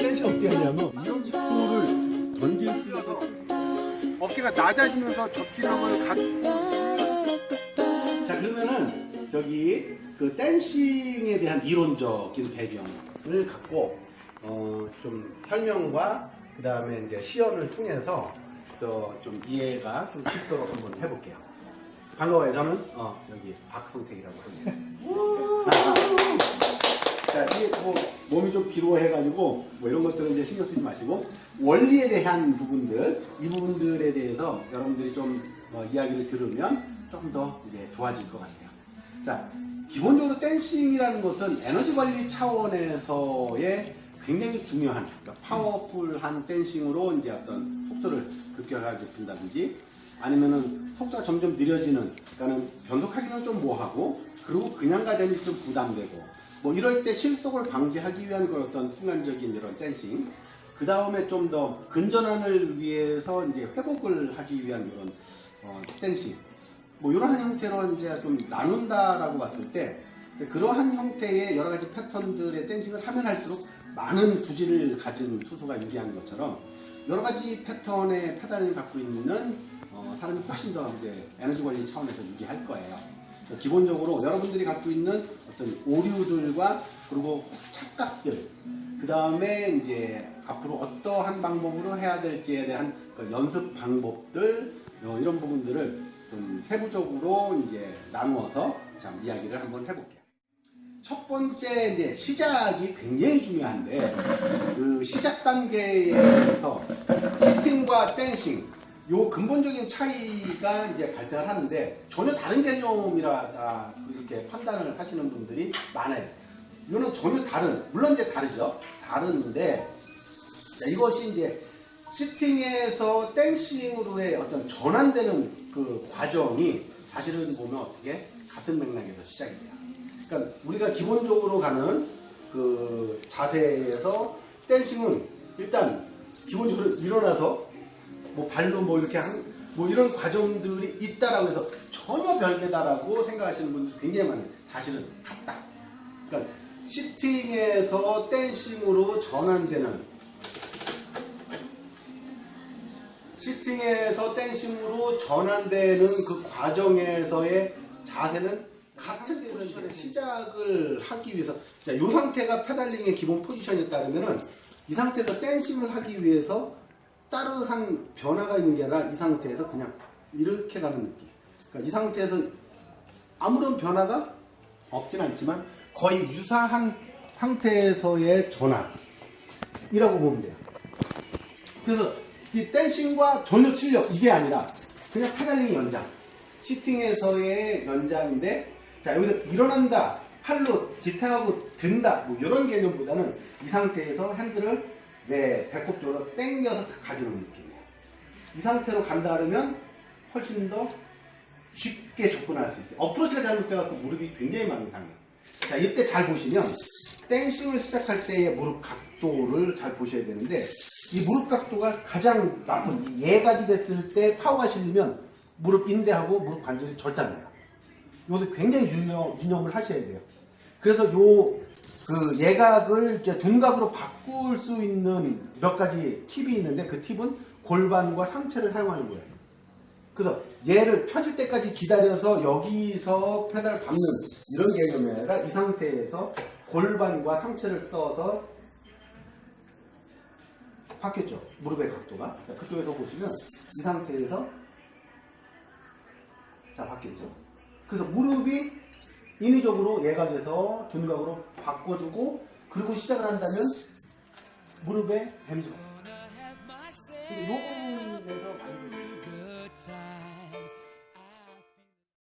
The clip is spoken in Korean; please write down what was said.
댄시 어떻게 하냐면 이런 직구를 던질 수 있어서 어깨가 낮아지면서 접지력을 가... 자 그러면은 저기 그 댄싱에 대한 이론적인 배경을 갖고 어, 좀 설명과 그 다음에 이제 시연을 통해서 저좀 이해가 좀 쉽도록 한번 해볼게요. 반가워요. 저는 어, 여기 박성택이라고 합니다. 자, 이게 뭐 피로해가지고 뭐 이런 것들은 이제 신경 쓰지 마시고 원리에 대한 부분들 이 부분들에 대해서 여러분들이 좀 어, 이야기를 들으면 좀더 이제 좋아질 것 같아요. 자, 기본적으로 댄싱이라는 것은 에너지 관리 차원에서의 굉장히 중요한 그러니까 파워풀한 댄싱으로 이제 어떤 속도를 급격하게 푼다든지 아니면은 속도가 점점 느려지는 그러니까는 변속하기는 좀 뭐하고 그리고 그냥 가자니 좀 부담되고 뭐 이럴 때 실속을 방지하기 위한 그런 어떤 순간적인 이런 댄싱 그 다음에 좀 더 근전환을 위해서 이제 회복을 하기 위한 이런 어, 댄싱 뭐 이러한 형태로 이제 좀 나눈다라고 봤을 때 그러한 형태의 여러 가지 패턴들의 댄싱을 하면 할수록 많은 부지를 가진 투수가 유리한 것처럼 여러 가지 패턴의 페달을 갖고 있는 어, 사람이 훨씬 더 이제 에너지 관리 차원에서 유리할 거예요. 기본적으로 여러분들이 갖고 있는 어떤 오류들과 그리고 착각들, 그 다음에 이제 앞으로 어떠한 방법으로 해야 될지에 대한 그 연습 방법들, 어, 이런 부분들을 좀 세부적으로 이제 나누어서 참 이야기를 한번 해볼게요. 첫 번째 이제 시작이 굉장히 중요한데 그 시작 단계에서 히팅과 댄싱 요 근본적인 차이가 이제 발생을 하는데 전혀 다른 개념이라 아, 이렇게 판단을 하시는 분들이 많아요. 이거는 전혀 다른 물론 이제 다르죠. 다른데 자, 이것이 이제 시팅에서 댄싱으로의 어떤 전환되는 그 과정이 사실은 보면 어떻게 같은 맥락에서 돼요. 그러니까 우리가 기본적으로 가는 그 자세에서 댄싱은 일단 기본적으로 일어나서 뭐 발로 뭐 이렇게 한, 뭐 이런 과정들이 있다라고 해서 전혀 별개다라고 생각하시는 분들 굉장히 많아요. 사실은 같다. 그러니까 시팅에서 댄싱으로 전환되는 시팅에서 댄싱으로 전환되는 그 과정에서의 자세는 같은 포지션의 시작을 하기 위해서 자, 이 상태가 페달링의 기본 포지션에 따르면은 이 상태에서 댄싱을 하기 위해서 따르한 변화가 있는 게 아니라 이 상태에서 그냥 이렇게 가는 느낌. 그러니까 이 상태에서 아무런 변화가 없진 않지만 거의 유사한 상태에서의 전환이라고 보면 돼요. 그래서 이 댄싱과 전혀 틀려 이게 아니라 그냥 페달링 연장 시팅에서의 연장인데 자 여기서 일어난다 팔로 지탱하고 든다 뭐 이런 개념보다는 이 상태에서 핸들을 내 배꼽 쪽으로 당겨서 가지는 느낌이에요 이 상태로 간다 그러면 훨씬 더 쉽게 접근할 수 있어요 어프로치가 잘못돼갖고 무릎이 굉장히 많이 상해요 자 이때 잘 보시면 댄싱을 시작할 때의 무릎 각도를 잘 보셔야 되는데 이 무릎 각도가 가장 나쁜 이 예각이 됐을 때 파워가 실리면 무릎 인대하고 무릎 관절이 절단나요. 이것도 굉장히 유념, 유념을 하셔야 돼요. 그래서 요 그 예각을 이제 둔각으로 바꿀 수 있는 몇 가지 팁이 있는데 그 팁은 골반과 상체를 사용하는 거예요. 그래서 얘를 펴질 때까지 기다려서 여기서 페달 밟는 이런 개념이 아니라 이 상태에서 골반과 상체를 써서 바뀌었죠. 무릎의 각도가. 자, 그쪽에서 보시면 이 상태에서 자 바뀌었죠. 그래서 무릎이 인위적으로 예각에서 둔각으로 바꿔주고 그리고 시작을 한다면 무릎에 뱀죠. 이 부분에서 많이